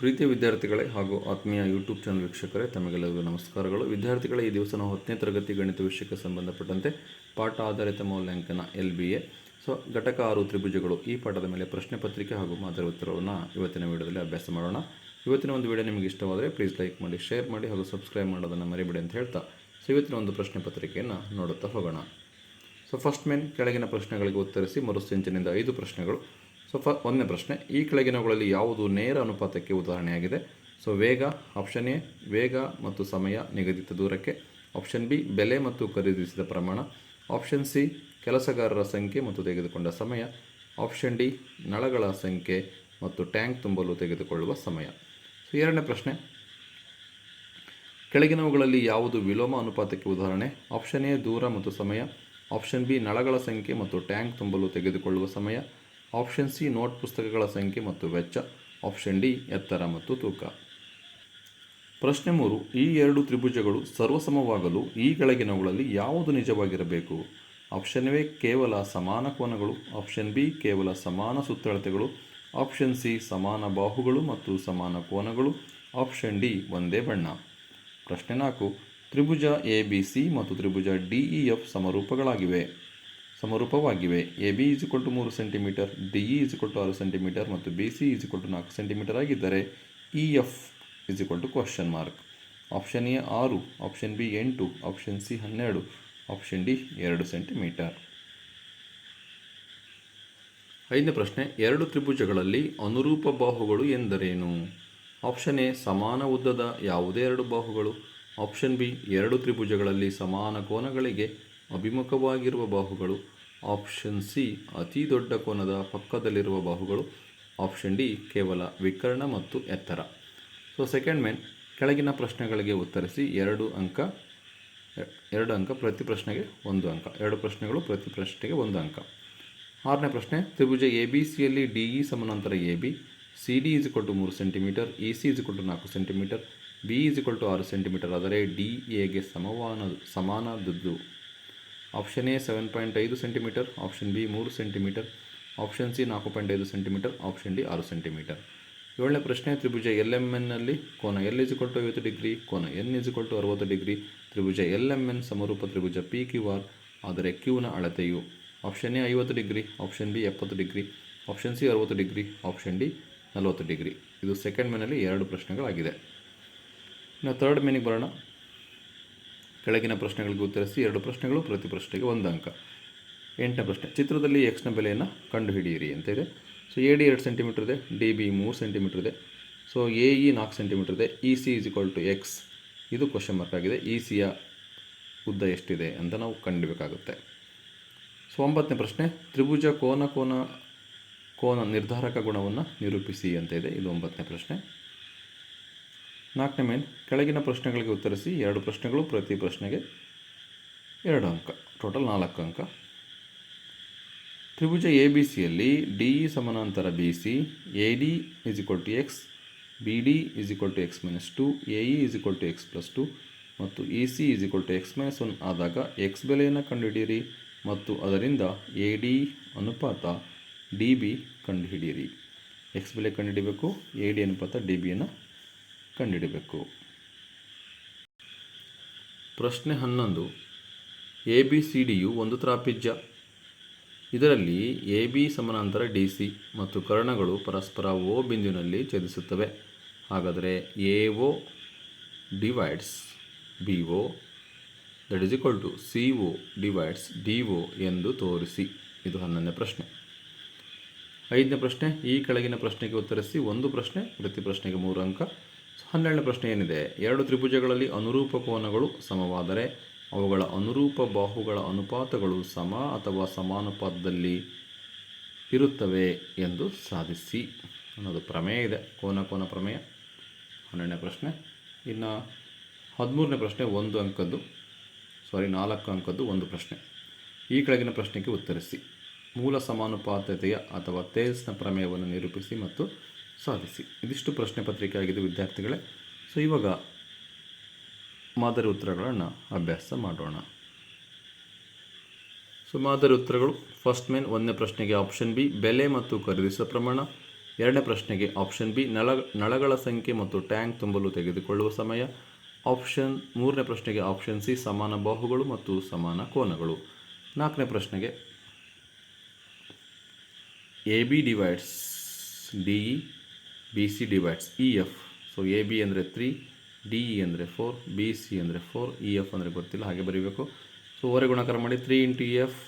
ಪ್ರೀತಿಯ ವಿದ್ಯಾರ್ಥಿಗಳೇ ಹಾಗೂ ಆತ್ಮೀಯ ಯೂಟ್ಯೂಬ್ ಚಾನಲ್ ವೀಕ್ಷಕರೇ, ತಮಗೆಲ್ಲರಿಗೂ ನಮಸ್ಕಾರಗಳು. ವಿದ್ಯಾರ್ಥಿಗಳೇ, ಈ ದಿವಸ ನಾವು ಹತ್ತನೇ ತರಗತಿ ಗಣಿತ ವಿಷಯಕ್ಕೆ ಸಂಬಂಧಪಟ್ಟಂತೆ ಪಾಠ ಆಧಾರಿತ ಮೌಲ್ಯಾಂಕನ ಎಲ್ ಬಿ ಎ. ಸೊ, ಘಟಕ ಆರು ತ್ರಿಭುಜಗಳು, ಈ ಪಾಠದ ಮೇಲೆ ಪ್ರಶ್ನೆ ಪತ್ರಿಕೆ ಹಾಗೂ ಮಾದರಿ ಉತ್ತರವನ್ನು ಇವತ್ತಿನ ವಿಡಿಯೋದಲ್ಲಿ ಅಭ್ಯಾಸ ಮಾಡೋಣ. ಇವತ್ತಿನ ಒಂದು ವಿಡಿಯೋ ನಿಮಗೆ ಇಷ್ಟವಾದರೆ ಪ್ಲೀಸ್ ಲೈಕ್ ಮಾಡಿ ಶೇರ್ ಮಾಡಿ ಹಾಗೂ ಸಬ್ಸ್ಕ್ರೈಬ್ ಮಾಡೋದನ್ನು ಮರಿಬೇಡಿ ಅಂತ ಹೇಳ್ತಾ, ಸೊ ಇವತ್ತಿನ ಒಂದು ಪ್ರಶ್ನೆ ಪತ್ರಿಕೆಯನ್ನು ನೋಡುತ್ತಾ ಹೋಗೋಣ. ಸೊ ಫಸ್ಟ್ ಮೇನ್ ಕೆಳಗಿನ ಪ್ರಶ್ನೆಗಳಿಗೆ ಉತ್ತರಿಸಿ, ಮರುಸಿಂಚನೆಯಿಂದ ಐದು ಪ್ರಶ್ನೆಗಳು. ಸೊ ಫ ಒಂದನೇ ಪ್ರಶ್ನೆ. ಈ ಕೆಳಗಿನವುಗಳಲ್ಲಿ ಯಾವುದು ನೇರ ಅನುಪಾತಕ್ಕೆ ಉದಾಹರಣೆಯಾಗಿದೆ? ಸೊ ವೇಗ, ಆಪ್ಷನ್ ಎ, ವೇಗ ಮತ್ತು ಸಮಯ ನಿಗದಿತ ದೂರಕ್ಕೆ. ಆಪ್ಷನ್ ಬಿ, ಬೆಲೆ ಮತ್ತು ಖರೀದಿಸಿದ ಪ್ರಮಾಣ. ಆಪ್ಷನ್ ಸಿ, ಕೆಲಸಗಾರರ ಸಂಖ್ಯೆ ಮತ್ತು ತೆಗೆದುಕೊಂಡ ಸಮಯ. ಆಪ್ಷನ್ ಡಿ, ನಳಗಳ ಸಂಖ್ಯೆ ಮತ್ತು ಟ್ಯಾಂಕ್ ತುಂಬಲು ತೆಗೆದುಕೊಳ್ಳುವ ಸಮಯ. ಸೊ ಎರಡನೇ ಪ್ರಶ್ನೆ. ಕೆಳಗಿನವುಗಳಲ್ಲಿ ಯಾವುದು ವಿಲೋಮ ಅನುಪಾತಕ್ಕೆ ಉದಾಹರಣೆ? ಆಪ್ಷನ್ ಎ, ದೂರ ಮತ್ತು ಸಮಯ. ಆಪ್ಷನ್ ಬಿ, ನಳಗಳ ಸಂಖ್ಯೆ ಮತ್ತು ಟ್ಯಾಂಕ್ ತುಂಬಲು ತೆಗೆದುಕೊಳ್ಳುವ ಸಮಯ. ಆಪ್ಷನ್ ಸಿ ನೋಟ್ ಪುಸ್ತಕಗಳ ಸಂಖ್ಯೆ ಮತ್ತು ವೆಚ್ಚ, ಆಪ್ಷನ್ ಡಿ ಎತ್ತರ ಮತ್ತು ತೂಕ. ಪ್ರಶ್ನೆ ಮೂರು, ಈ ಎರಡು ತ್ರಿಭುಜಗಳು ಸರ್ವಸಮವಾಗಲು ಈ ಕೆಳಗಿನವುಗಳಲ್ಲಿ ಯಾವುದು ನಿಜವಾಗಿರಬೇಕು? ಆಪ್ಷನ್ ಎ, ಕೇವಲ ಸಮಾನ ಕೋನಗಳು, ಆಪ್ಷನ್ ಬಿ, ಕೇವಲ ಸಮಾನ ಸುತ್ತಳತೆಗಳು ಆಪ್ಷನ್ ಸಿ, ಸಮಾನ ಬಾಹುಗಳು ಮತ್ತು ಸಮಾನ ಕೋನಗಳು, ಆಪ್ಷನ್ ಡಿ ಒಂದೇ ಬಣ್ಣ. ಪ್ರಶ್ನೆ ನಾಲ್ಕು, ತ್ರಿಭುಜ ಎ, ಬಿ, ಸಿ ಮತ್ತು ತ್ರಿಭುಜ ಡಿ, ಇ, ಎಫ್ ಸಮರೂಪಗಳಾಗಿವೆ. ಸಮರೂಪವಾಗಿವೆ. ಎ ಬಿ ಈಸ್ ಟು ಮೂರು ಸೆಂಟಿಮೀಟರ್, ಡಿ ಇ ಆರು ಸೆಂಟಿಮೀಟರ್ ಮತ್ತು ಬಿ ಸಿ ಈಸ್ ಟು ನಾಲ್ಕು ಸೆಂಟಿಮೀಟರ್ ಆಗಿದ್ದರೆ E F is to question mark. Option A ಆರು, ಆಪ್ಷನ್ ಬಿ ಎಂಟು, ಆಪ್ಷನ್ ಸಿ ಹನ್ನೆರಡು, ಆಪ್ಷನ್ ಡಿ ಎರಡು ಸೆಂಟಿಮೀಟರ್. ಐದನೇ ಪ್ರಶ್ನೆ, ಎರಡು ತ್ರಿಭುಜಗಳಲ್ಲಿ ಅನುರೂಪ ಬಾಹುಗಳು ಎಂದರೇನು? ಆಪ್ಷನ್ ಎ, ಸಮಾನ ಉದ್ದದ ಯಾವುದೇ ಎರಡು ಬಾಹುಗಳು. ಆಪ್ಷನ್ ಬಿ, ಎರಡು ತ್ರಿಭುಜಗಳಲ್ಲಿ ಸಮಾನ ಕೋನಗಳಿಗೆ ಅಭಿಮುಖವಾಗಿರುವ ಬಾಹುಗಳು. ಆಪ್ಷನ್ ಸಿ, ಅತಿ ದೊಡ್ಡ ಕೋನದ ಪಕ್ಕದಲ್ಲಿರುವ ಬಾಹುಗಳು. ಆಪ್ಷನ್ ಡಿ, ಕೇವಲ ವಿಕರ್ಣ ಮತ್ತು ಎತ್ತರ. ಸೊ ಸೆಕೆಂಡ್ ಮೆನ್ ಕೆಳಗಿನ ಪ್ರಶ್ನೆಗಳಿಗೆ ಉತ್ತರಿಸಿ ಎರಡು ಅಂಕ ಎರಡು ಅಂಕ ಪ್ರತಿ ಪ್ರಶ್ನೆಗೆ ಒಂದು ಅಂಕ. ಎರಡು ಪ್ರಶ್ನೆಗಳು ಪ್ರತಿ ಪ್ರಶ್ನೆಗೆ ಒಂದು ಅಂಕ. ಆರನೇ ಪ್ರಶ್ನೆ, ತ್ರಿಭುಜ ಎ ಬಿ ಸಿಯಲ್ಲಿ ಡಿ ಇ ಸಮಾನಾಂತರ A B. C D is to ಮೂರು centimetre E C is to ನಾಲ್ಕು ಸೆಂಟಿಮೀಟರ್, ಬಿ ಇಸ್ ಟು ಆರು ಸೆಂಟಿಮೀಟರ್, ಆದರೆ ಡಿ ಎಗೆ ಸಮವಾನ ಸಮಾನದದ್ದು ಆಪ್ಷನ್ ಎ ಸೆವೆನ್ ಪಾಯಿಂಟ್ ಐದು ಸೆಂಟಿಮೀಟರ್ ಆಪ್ಷನ್ ಬಿ ಮೂರು ಸೆಂಟಿಮೀಟರ್ ಆಪ್ಷನ್ ಸಿ ನಾಲ್ಕು ಪಾಯಿಂಟ್ ಐದು ಸೆಂಟಿಮೀಟರ್ ಆಪ್ಷನ್ ಡಿ ಆರು ಸೆಂಟಿಮೀಟರ್ ಏಳನೇ ಪ್ರಶ್ನೆ, ತ್ರಿಭುಜ ಎಲ್ ಎಂ ಎನ್ನಲ್ಲಿ ಕೋನ ಎಲ್ ಇಸ್ ಟು ಐವತ್ತು ಡಿಗ್ರಿ, ಕೋನ ಎನ್ ಇಸ್ ಟು ಅರವತ್ತು ಡಿಗ್ರಿ, ತ್ರಿಭುಜ ಎಲ್ ಎಂ ಎನ್ ಸಮರೂಪ ತ್ರಿಭುಜ ಪಿ ಕ್ಯೂ ಆರ್ ಆದರೆ ಕ್ಯೂನ ಅಳತೆಯು. ಆಪ್ಷನ್ ಎ ಐವತ್ತು ಡಿಗ್ರಿ ಆಪ್ಷನ್ ಬಿ ಎಪ್ಪತ್ತು ಡಿಗ್ರಿ ಆಪ್ಷನ್ ಸಿ ಅರವತ್ತು ಡಿಗ್ರಿ ಆಪ್ಷನ್ ಡಿ ನಲವತ್ತು ಡಿಗ್ರಿ. ಇದು ಸೆಕೆಂಡ್ ಮೇನಲ್ಲಿ ಎರಡು ಪ್ರಶ್ನೆಗಳಾಗಿದೆ. ಇನ್ನು ಥರ್ಡ್ ಮೇನಿಗೆ ಬರೋಣ. ಕೆಳಗಿನ ಪ್ರಶ್ನೆಗಳಿಗೆ ಉತ್ತರಿಸಿ ಎರಡು ಪ್ರಶ್ನೆಗಳು, ಪ್ರತಿ ಪ್ರಶ್ನೆಗೆ ಒಂದು ಅಂಕ. ಎಂಟನೇ ಪ್ರಶ್ನೆ, ಚಿತ್ರದಲ್ಲಿ ಎಕ್ಸ್ನ ಬೆಲೆಯನ್ನು ಕಂಡುಹಿಡಿಯಿರಿ ಅಂತ ಇದೆ. ಸೊ ಎ ಡಿ ಎರಡು ಸೆಂಟಿಮೀಟರ್ ಇದೆ ಡಿ ಬಿ ಮೂರು ಸೆಂಟಿಮೀಟರ್ ಇದೆ. ಸೊ ಎ ಇ ನಾಲ್ಕು ಸೆಂಟಿಮೀಟರ್ ಇದೆ E C is equal to X ಇದು ಕ್ವಶನ್ ಮಾರ್ಕ್ ಆಗಿದೆ. ಇ ಸಿಯ ಉದ್ದ ಎಷ್ಟಿದೆ ಅಂತ ನಾವು ಕಂಡುಬೇಕಾಗುತ್ತೆ. ಸೊ ಒಂಬತ್ತನೇ ಪ್ರಶ್ನೆ, ತ್ರಿಭುಜ ಕೋನ ಕೋನ ಕೋನ ನಿರ್ಧಾರಕ ಗುಣವನ್ನು ನಿರೂಪಿಸಿ ಅಂತ ಇದೆ. ಇದು ಒಂಬತ್ತನೇ ಪ್ರಶ್ನೆ. ನಾಲ್ಕನೇ ಮೇನ್, ಕೆಳಗಿನ ಪ್ರಶ್ನೆಗಳಿಗೆ ಉತ್ತರಿಸಿ ಎರಡು ಪ್ರಶ್ನೆಗಳು, ಪ್ರತಿ ಪ್ರಶ್ನೆಗೆ ಎರಡು ಅಂಕ ಟೋಟಲ್ ನಾಲ್ಕು ಅಂಕ. ತ್ರಿಭುಜ ಎ ಬಿ ಸಿಯಲ್ಲಿ ಡಿ ಇ ಸಮಾನಾಂತರ B C, A D is equal to x B D is equal to x minus two A E is equal to x plus two ಮತ್ತು E C is equal to x minus one ಆದಾಗ X ಬೆಲೆಯನ್ನು ಕಂಡುಹಿಡಿಯಿರಿ ಮತ್ತು ಅದರಿಂದ A D ಅನುಪಾತ D B ಕಂಡುಹಿಡಿಯಿರಿ. X ಬೆಲೆ ಕಂಡುಹಿಡಿಬೇಕು, ಎ ಡಿ ಅನುಪಾತ ಡಿ ಬಿಯನ್ನು ಕಂಡುಹಿಡಬೇಕು. ಪ್ರಶ್ನೆ ಹನ್ನೊಂದು. ಎ ಬಿ ಸಿ ಡಿಯು ಒಂದು ತ್ರಾಪಿಜ್ಯ. ಇದರಲ್ಲಿ ಎ ಬಿ ಸಮಾನಾಂತರ ಡಿ ಸಿ ಮತ್ತು ಕರ್ಣಗಳು ಪರಸ್ಪರ ಓ ಬಿಂದುವಿನಲ್ಲಿ ಛೇದಿಸುತ್ತವೆ. ಹಾಗಾದರೆ A O divides B O, that is equal to C O divides D O ಎಂದು ತೋರಿಸಿ. ಇದು ಹನ್ನೊಂದನೇ ಪ್ರಶ್ನೆ. ಐದನೇ ಪ್ರಶ್ನೆ, ಈ ಕೆಳಗಿನ ಪ್ರಶ್ನೆಗೆ ಉತ್ತರಿಸಿ ಒಂದು ಪ್ರಶ್ನೆ, ಪ್ರತಿ ಪ್ರಶ್ನೆಗೆ ಮೂರು ಅಂಕ. ಹನ್ನೆರಡನೇ ಪ್ರಶ್ನೆ ಏನಿದೆ? ಎರಡು ತ್ರಿಭುಜಗಳಲ್ಲಿ ಅನುರೂಪ ಕೋನಗಳು ಸಮವಾದರೆ ಅವುಗಳ ಅನುರೂಪ ಬಾಹುಗಳ ಅನುಪಾತಗಳು ಸಮ ಅಥವಾ ಸಮಾನುಪಾತದಲ್ಲಿ ಇರುತ್ತವೆ ಎಂದು ಸಾಧಿಸಿ. ಅನ್ನೋದು ಪ್ರಮೇಯ ಇದೆ. ಕೋನ ಕೋನ ಪ್ರಮೇಯ. ಹನ್ನೆರಡನೇ ಪ್ರಶ್ನೆ. ಇನ್ನು ಹದಿಮೂರನೇ ಪ್ರಶ್ನೆ ಒಂದು ಅಂಕದ್ದು ಸಾರಿ ನಾಲ್ಕು ಅಂಕದ್ದು ಒಂದು ಪ್ರಶ್ನೆ. ಈ ಕೆಳಗಿನ ಪ್ರಶ್ನೆಗೆ ಉತ್ತರಿಸಿ. ಮೂಲ ಸಮಾನುಪಾತತೆಯ ಅಥವಾ ತೇಜಸ್ನ ಪ್ರಮೇಯವನ್ನು ನಿರೂಪಿಸಿ ಮತ್ತು ಸಾಧಿಸಿ. ಇದಿಷ್ಟು ಪ್ರಶ್ನೆ ಪತ್ರಿಕೆ ಆಗಿದೆ ವಿದ್ಯಾರ್ಥಿಗಳೇ. ಸೊ ಇವಾಗ ಮಾದರಿ ಉತ್ತರಗಳನ್ನು ಅಭ್ಯಾಸ ಮಾಡೋಣ. ಸೊ ಮಾದರಿ ಉತ್ತರಗಳು ಫಸ್ಟ್ ಮೇನ್ ಒಂದನೇ ಪ್ರಶ್ನೆಗೆ ಆಪ್ಷನ್ ಬಿ ಬೆಲೆ ಮತ್ತು ಖರೀದಿಸುವ ಪ್ರಮಾಣ. ಎರಡನೇ ಪ್ರಶ್ನೆಗೆ ಆಪ್ಷನ್ ಬಿ ನಳ, ನಳಗಳ ಸಂಖ್ಯೆ ಮತ್ತು ಟ್ಯಾಂಕ್ ತುಂಬಲು ತೆಗೆದುಕೊಳ್ಳುವ ಸಮಯ. ಆಪ್ಷನ್ ಮೂರನೇ ಪ್ರಶ್ನೆಗೆ ಆಪ್ಷನ್ ಸಿ ಸಮಾನ ಬಾಹುಗಳು ಮತ್ತು ಸಮಾನ ಕೋನಗಳು. ನಾಲ್ಕನೇ ಪ್ರಶ್ನೆಗೆ A B divides D B C divides E F so A B ಅಂದರೆ ತ್ರೀ ಡಿ ಇ ಅಂದರೆ ಫೋರ್ ಬಿ ಸಿ ಅಂದರೆ ಫೋರ್ ಇ ಎಫ್ ಅಂದರೆ ಗೊತ್ತಿಲ್ಲ, ಹಾಗೆ ಬರೀಬೇಕು. ಸೊ ಓರೆ ಗುಣಾಕಾರ ಮಾಡಿ three into E F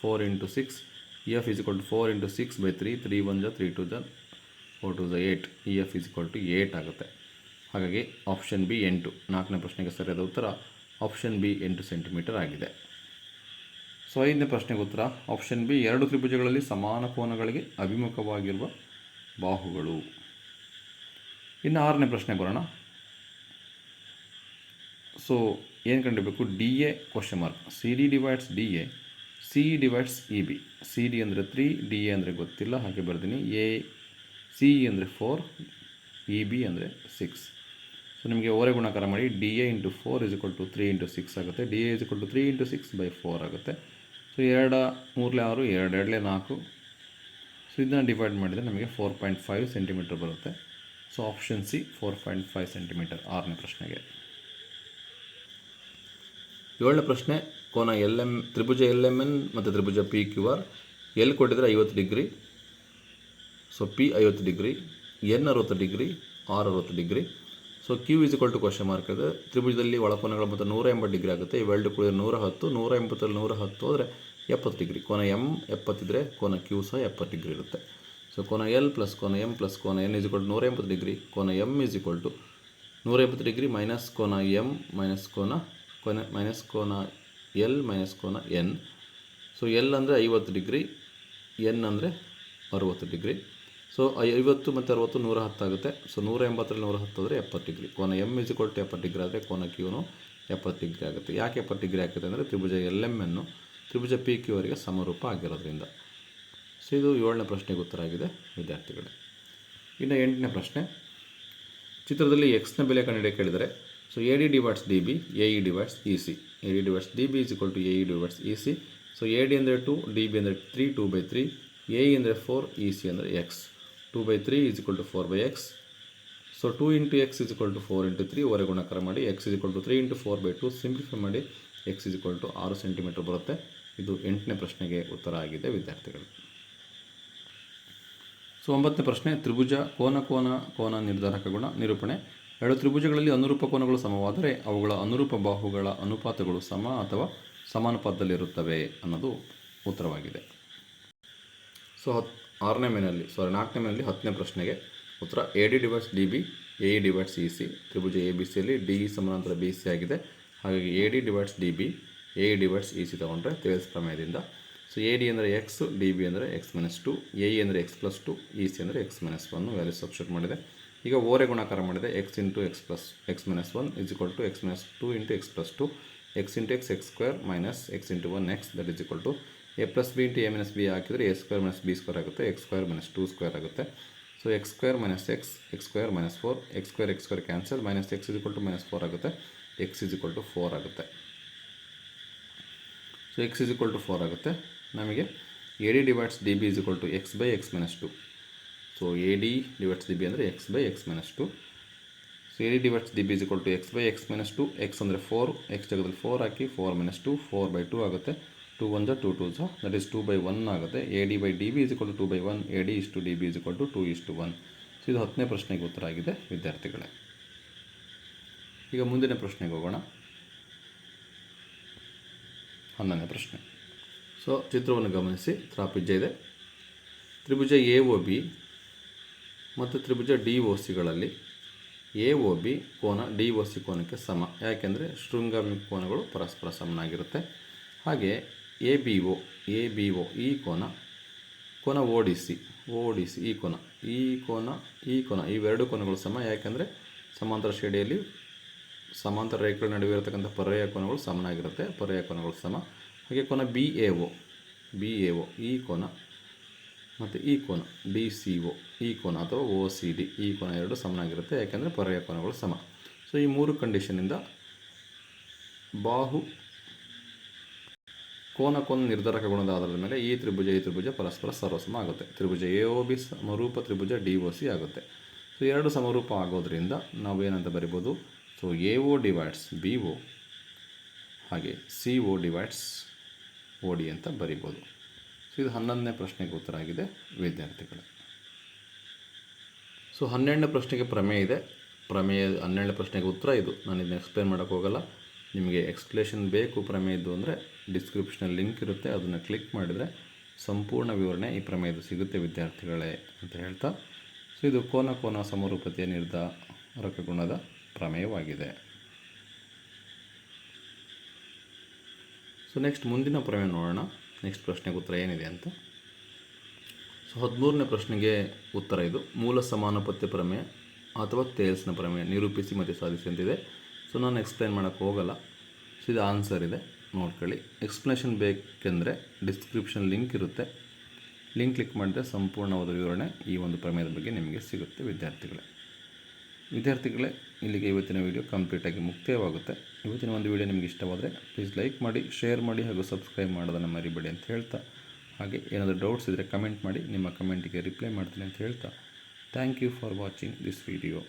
four into six E F is equal to four into six by three three one ಜ ತ್ರೀ ಟು ಜ ಫೋರ್ ಟು ಜ eight E F is equal to eight ಆಗುತ್ತೆ. ಹಾಗಾಗಿ option B ಎಂಟು. ನಾಲ್ಕನೇ ಪ್ರಶ್ನೆಗೆ ಸರಿಯಾದ ಉತ್ತರ ಆಪ್ಷನ್ ಬಿ ಎಂಟು ಸೆಂಟಿಮೀಟರ್ ಆಗಿದೆ. ಸೊ ಐದನೇ ಪ್ರಶ್ನೆಗೆ ಉತ್ತರ. ಆಪ್ಷನ್ ಬಿ ಎರಡು ತ್ರಿಭುಜಗಳಲ್ಲಿ ಸಮಾನ ಕೋನಗಳಿಗೆ ಅಭಿಮುಖವಾಗಿರುವ ಬಾಹುಗಳು. ಇನ್ನು ಆರನೇ ಪ್ರಶ್ನೆ ಬರೋಣ. ಸೊ ಏನು ಕಂಡಿರಬೇಕು? D A question mark C D divides D A C divides E B C D ಅಂದರೆ ತ್ರೀ ಡಿ ಎ ಅಂದರೆ ಗೊತ್ತಿಲ್ಲ, ಹಾಗೆ ಬರ್ತೀನಿ ಎ ಸಿ ಇ ಅಂದರೆ ಫೋರ್ ಇ ಬಿ ಅಂದರೆ ಸಿಕ್ಸ್ ಸೊ ನಿಮಗೆ ಓರೆ ಗುಣಾಕಾರ ಮಾಡಿ D A into four is equal to three into six ಆಗುತ್ತೆ. D A is equal to three into six by four ಆಗುತ್ತೆ. ಸೊ ಎರಡು, ಮೂರಲೇ ಆರು ಎರಡು ಎರಡಲೇ ನಾಲ್ಕು ಸೊ ಇದನ್ನು ಡಿವೈಡ್ ಮಾಡಿದರೆ ನಮಗೆ ಫೋರ್ ಪಾಯಿಂಟ್ ಫೈವ್ ಸೆಂಟಿಮೀಟರ್ ಬರುತ್ತೆ. So option C four point five centimetre ಆರನೇ ಪ್ರಶ್ನೆಗೆ. ಏಳನೇ ಪ್ರಶ್ನೆ, ಕೋನ ಎಲ್ ಎಂ ತ್ರಿಭುಜ ಎಲ್ ಎಂ ಎನ್ ಮತ್ತು ತ್ರಿಭುಜ ಪಿ ಕ್ಯೂ ಆರ್ ಎಲ್ ಕೊಟ್ಟಿದ್ರೆ ಐವತ್ತು ಡಿಗ್ರಿ? ಸೊ ಪಿ ಐವತ್ತು ಡಿಗ್ರಿ ಎನ್ ಅರವತ್ತು ಡಿಗ್ರಿ ಆರ್ ಅರವತ್ತು degree. So Q is equal to question mark ಇದೆ. ತ್ರಿಭುಜದಲ್ಲಿ ಒಳಕೋನಗಳು ಮತ್ತು ನೂರ ಎಂಬತ್ತು ಡಿಗ್ರಿ ಆಗುತ್ತೆ. ಇವೆರಡು ಕೂಡ ನೂರ ಹತ್ತು, ನೂರ ಎಂಬತ್ತರಲ್ಲಿ ನೂರ ಹತ್ತು ಹೋದರೆ ಎಪ್ಪತ್ತು ಡಿಗ್ರಿ, ಕೋನ ಎಂ ಎಪ್ಪತ್ತಿದ್ರೆ ಕೋನ ಕ್ಯೂ ಸಹ ಎಪ್ಪತ್ತು ಡಿಗ್ರಿ ಇರುತ್ತೆ. ಸೊ ಕೋನ ಎಲ್ ಪ್ಲಸ್ ಕೋನ ಎಂ ಪ್ಲಸ್ ಕೋನ ಎನ್ ಇಸ್ ಇಕ್ವಲ್ ನೂರ ಎಂಬತ್ತು ಡಿಗ್ರಿ, ಕೋನ ಎಂ ಇಸ್ ಇಕ್ವಲ್ ಟು ನೂರ ಎಂಬತ್ತು ಡಿಗ್ರಿ ಮೈನಸ್ ಕೋನ ಎಂ ಮೈನಸ್ ಕೋನ ಕೋನ ಮೈನಸ್ ಕೋನ ಎಲ್ ಮೈನಸ್ ಕೋನ ಎನ್. ಸೊ ಎಲ್ ಅಂದರೆ ಐವತ್ತು ಡಿಗ್ರಿ, ಎನ್ ಅಂದರೆ ಅರುವತ್ತು ಡಿಗ್ರಿ. ಸೊ ಐವತ್ತು ಮತ್ತು ಅರುವತ್ತು ನೂರ ಹತ್ತಾಗುತ್ತೆ ಸೊ ನೂರ ಎಂಬತ್ತರಲ್ಲಿ ನೂರ ಹತ್ತು ಆದರೆ ಎಪ್ಪತ್ತು ಡಿಗ್ರಿ, ಕೋನ ಎಂ ಇಸ್ ಇಕ್ವಲ್ ಎಪ್ಪತ್ತು ಡಿಗ್ರಿ ಆದರೆ ಕೋನ ಕ್ಯೂನು ಎಪ್ಪತ್ತು ಡಿಗ್ರಿ ಆಗುತ್ತೆ. ಯಾಕೆ ಎಪ್ಪತ್ತು ಡಿಗ್ರಿ ಆಗುತ್ತೆ ಅಂದರೆ ತ್ರಿಭುಜ ಎಲ್ ಎಂ ಎನ್ನು ತ್ರಿಭುಜ ಪಿ ಕ್ಯೂ ಅವರಿಗೆ ಸಮರೂಪ ಆಗಿರೋದ್ರಿಂದ. ಸೊ ಇದು ಏಳನೇ ಪ್ರಶ್ನೆಗೆ ಉತ್ತರ ಆಗಿದೆ, ವಿದ್ಯಾರ್ಥಿಗಳೇ. ಇನ್ನು ಎಂಟನೇ ಪ್ರಶ್ನೆ. ಚಿತ್ರದಲ್ಲಿ ಎಕ್ಸ್ನ ಬೆಲೆ ಕಂಡುಹಿಡಿಯ ಕೇಳಿದರೆ so A D divides D B A E divides E C A D divides D B is equal to A E divides E C so A D ಅಂದರೆ ಟು ಡಿ ಬಿ ಅಂದರೆ three two by three A E ಅಂದರೆ four E C ಅಂದರೆ x two by three is equal to four by x so two into x is equal to four into three ವರೆ ಗುಣಾಕಾರ ಮಾಡಿ x is equal to three into four by two simplify ಮಾಡಿ X is equal to ಆರು centimetre ಬರುತ್ತೆ. ಇದು ಎಂಟನೇ ಪ್ರಶ್ನೆಗೆ ಉತ್ತರ ಆಗಿದೆ, ವಿದ್ಯಾರ್ಥಿಗಳು. ಸೊ, ಒಂಬತ್ತನೇ ಪ್ರಶ್ನೆ, ತ್ರಿಭುಜ ಕೋನ ಕೋನ ಕೋನ ನಿರ್ಧಾರಕ ಗುಣ ನಿರೂಪಣೆ. ಎರಡು ತ್ರಿಭುಜಗಳಲ್ಲಿ ಅನುರೂಪ ಕೋನಗಳು ಸಮವಾದರೆ ಅವುಗಳ ಅನುರೂಪ ಬಾಹುಗಳ ಅನುಪಾತಗಳು ಸಮ ಅಥವಾ ಸಮಾನುಪಾತದಲ್ಲಿರುತ್ತವೆ ಅನ್ನೋದು ಉತ್ತರವಾಗಿದೆ. ಸೊ, ಹತ್, ಆರನೇ ಮೇನಲ್ಲಿ ಸಾರಿ ನಾಲ್ಕನೇ ಮೇನಲ್ಲಿ ಹತ್ತನೇ ಪ್ರಶ್ನೆಗೆ ಉತ್ತರ. A D divides D B, A divides E C. Tribhuja A B ಸಿಯಲ್ಲಿ ಡಿ ಇ ಸಮಾನಾಂತರ ಬಿ ಸಿ ಆಗಿದೆ. ಹಾಗಾಗಿ A D divides D B A divides E C ತೊಗೊಂಡ್ರೆ ತೇಲ್ಸ್ ಪ್ರಮೇಯದಿಂದ. ಸೊ ಎ ಡಿ ಅಂದರೆ ಎಕ್ಸ್ ಡಿ ಬಿ ಅಂದರೆ X minus two A ಅಂದರೆ x plus two E C ಅಂದರೆ x minus one value substitute ಮಾಡಿದೆ. ಈಗ ಓರೆ ಗುಣಾಕಾರ ಮಾಡಿದೆ. X into x plus x minus one is equal to x minus two into x plus two x into x x square minus x into one x that is equal to A plus B into A minus B ಹಾಕಿದರೆ A square minus B square ಆಗುತ್ತೆ. X square minus two square ಆಗುತ್ತೆ. So x square minus x x square minus four x square x square cancel minus x is equal to minus four ಆಗುತ್ತೆ. X is equal to four ಆಗುತ್ತೆ. So x is equal to four ಆಗುತ್ತೆ. ನಮಗೆ A D divides D B is equal to x by x minus two so A D divides D B ಅಂದರೆ x by x minus two so A D divides D B is equal to x by x minus two x ಅಂದರೆ four X ಜಾಗದಲ್ಲಿ four hockey four minus two four by two ಆಗುತ್ತೆ. Two one ಜ two to ಜ that is two by one ಆಗುತ್ತೆ. A D by D B is equal to two by one A D is to D B is equal to two is to one so ಇದು ಹತ್ತನೇ ಪ್ರಶ್ನೆಗೆ ಉತ್ತರ ಆಗಿದೆ, ವಿದ್ಯಾರ್ಥಿಗಳೇ. ಈಗ ಮುಂದಿನ ಪ್ರಶ್ನೆಗೆ ಹೋಗೋಣ. ಹನ್ನೊಂದನೇ ಪ್ರಶ್ನೆ. ಸೊ ಚಿತ್ರವನ್ನು ಗಮನಿಸಿ. ತ್ರಾಪಿಜ ಇದೆ. ತ್ರಿಭುಜ ಎ ಓ ಬಿ ಮತ್ತು ತ್ರಿಭುಜ ಡಿ ಓ ಸಿಗಳಲ್ಲಿ ಎ ಒ ಬಿ ಕೋನ ಡಿ ಒ ಸಿ ಕೋನಕ್ಕೆ ಸಮ. ಯಾಕೆಂದರೆ ಶೃಂಗಾಮಿ ಕೋನಗಳು ಪರಸ್ಪರ ಸಮನಾಗಿರುತ್ತೆ. ಹಾಗೆ A B O A B O ಈ ಕೋನ ಕೋನ O D C O D C ಈ ಕೋನ ಈ ಕೋನ ಈ ಕೋನ ಇವೆರಡು ಕೋನಗಳು ಸಮ. ಯಾಕೆಂದರೆ ಸಮಾಂತರ ಶ್ರೇಣಿಯಲ್ಲಿ ಸಮಾಂತರ ರೇಖೆಗಳ ನಡುವೆ ಇರತಕ್ಕಂಥ ಪರ್ಯಾಯ ಕೋನಗಳು ಸಮನಾಗಿರುತ್ತೆ. ಪರ್ಯಾಯ ಕೋನಗಳು ಸಮ. ಹಾಗೆ ಕೋನ B A O B A O ಈ ಕೋನ ಮತ್ತು ಈ ಕೋನ ಡಿ ಸಿ ಒ ಈ ಕೋನ ಅಥವಾ ಒ ಸಿ ಡಿ ಈ ಕೋನ ಎರಡು ಸಮನಾಗಿರುತ್ತೆ. ಯಾಕೆಂದರೆ ಪರ್ಯಾಯ ಕೋನಗಳು ಸಮ. ಸೊ ಈ ಮೂರು ಕಂಡೀಷನಿಂದ ಬಾಹು ಕೋನ ಕೋನ ನಿರ್ಧಾರಕ ಗುಣದ ಆಧಾರದ ಮೇಲೆ ಈ ತ್ರಿಭುಜ ಈ ತ್ರಿಭುಜ ಪರಸ್ಪರ ಸರ್ವಸಮ ಆಗುತ್ತೆ. ತ್ರಿಭುಜ ಎ ಒ ಬಿ ಸಮರೂಪ ತ್ರಿಭುಜ ಡಿ ಒ ಸಿ ಆಗುತ್ತೆ. ಸೊ ಎರಡು ಸಮರೂಪ ಆಗೋದ್ರಿಂದ ನಾವು ಏನಂತ ಬರಿಬೋದು? So A O divides B O ಹಾಗೆ C O divides O D ಅಂತ ಬರಿಬೋದು. ಸೊ ಇದು ಹನ್ನೊಂದನೇ ಪ್ರಶ್ನೆಗೆ ಉತ್ತರ ಆಗಿದೆ ವಿದ್ಯಾರ್ಥಿಗಳೇ. ಸೊ ಹನ್ನೆರಡನೇ ಪ್ರಶ್ನೆಗೆ ಪ್ರಮೇಯ ಇದೆ. ಪ್ರಮೇಯ ಹನ್ನೆರಡನೇ ಪ್ರಶ್ನೆಗೆ ಉತ್ತರ ಇದು. ನಾನು ಇದನ್ನ ಎಕ್ಸ್ಪ್ಲೇನ್ ಮಾಡೋಕ್ಕೆ ಹೋಗಲ್ಲ. ನಿಮಗೆ ಎಕ್ಸ್ಪ್ಲೇಷನ್ ಬೇಕು ಪ್ರಮೇಯದ್ದು ಅಂದರೆ ಡಿಸ್ಕ್ರಿಪ್ಷನಲ್ಲಿ ಲಿಂಕ್ ಇರುತ್ತೆ. ಅದನ್ನು ಕ್ಲಿಕ್ ಮಾಡಿದರೆ ಸಂಪೂರ್ಣ ವಿವರಣೆ ಈ ಪ್ರಮೇಯದ್ದು ಸಿಗುತ್ತೆ ವಿದ್ಯಾರ್ಥಿಗಳೇ ಅಂತ ಹೇಳ್ತಾ. ಸೊ ಇದು ಕೋನ ಕೋನ ಸಮರೂಪತೆಯ ನಿರ್ಧಾರಕ ಗುಣದ ಪ್ರಮೇಯವಾಗಿದೆ. ಸೊ ನೆಕ್ಸ್ಟ್ ಮುಂದಿನ ಪ್ರಮೇಯ ನೋಡೋಣ. ನೆಕ್ಸ್ಟ್ ಪ್ರಶ್ನೆಗೆ ಉತ್ತರ ಏನಿದೆ ಅಂತ. ಸೊ ಹದಿಮೂರನೇ ಪ್ರಶ್ನೆಗೆ ಉತ್ತರ ಇದು. ಮೂಲ ಸಮಾನಪತ್ಯ ಪ್ರಮೇಯ ಅಥವಾ ತೇಲ್ಸ್ನ ಪ್ರಮೇಯ ನಿರೂಪಿಸಿ ಮತ್ತೆ ಸಾಧಿಸಿ ಅಂತಿದೆ. ಸೊ ನಾನು ಎಕ್ಸ್ಪ್ಲೈನ್ ಮಾಡೋಕ್ಕೆ ಹೋಗಲ್ಲ. ಸೊ ಇದು ಆನ್ಸರ್ ಇದೆ. ನೋಡ್ಕೊಳ್ಳಿ. ಎಕ್ಸ್ಪ್ಲನೇಷನ್ ಬೇಕೆಂದರೆ ಡಿಸ್ಕ್ರಿಪ್ಷನ್ ಲಿಂಕ್ ಇರುತ್ತೆ. ಲಿಂಕ್ ಕ್ಲಿಕ್ ಮಾಡಿದ್ರೆ ಸಂಪೂರ್ಣವಾದ ವಿವರಣೆ ಈ ಒಂದು ಪ್ರಮೇಯದ ಬಗ್ಗೆ ನಿಮಗೆ ಸಿಗುತ್ತೆ, ವಿದ್ಯಾರ್ಥಿಗಳೇ. ವಿದ್ಯಾರ್ಥಿಗಳೇ ಇಲ್ಲಿಗೆ ಇವತ್ತಿನ ವಿಡಿಯೋ ಕಂಪ್ಲೀಟಾಗಿ ಮುಕ್ತಾಯವಾಗುತ್ತೆ. ಇವತ್ತಿನ ಒಂದು ವಿಡಿಯೋ ನಿಮಗೆ ಇಷ್ಟವಾದರೆ ಪ್ಲೀಸ್ ಲೈಕ್ ಮಾಡಿ ಶೇರ್ ಮಾಡಿ ಹಾಗೂ ಸಬ್ಸ್ಕ್ರೈಬ್ ಮಾಡೋದನ್ನು ಮರಿಬೇಡಿ ಅಂತ ಹೇಳ್ತಾ. ಹಾಗೆ ಏನಾದರೂ ಡೌಟ್ಸ್ ಇದ್ದರೆ ಕಮೆಂಟ್ ಮಾಡಿ, ನಿಮ್ಮ ಕಮೆಂಟಿಗೆ ರಿಪ್ಲೈ ಮಾಡ್ತೀನಿ ಅಂತ ಹೇಳ್ತಾ. Thank you for watching this video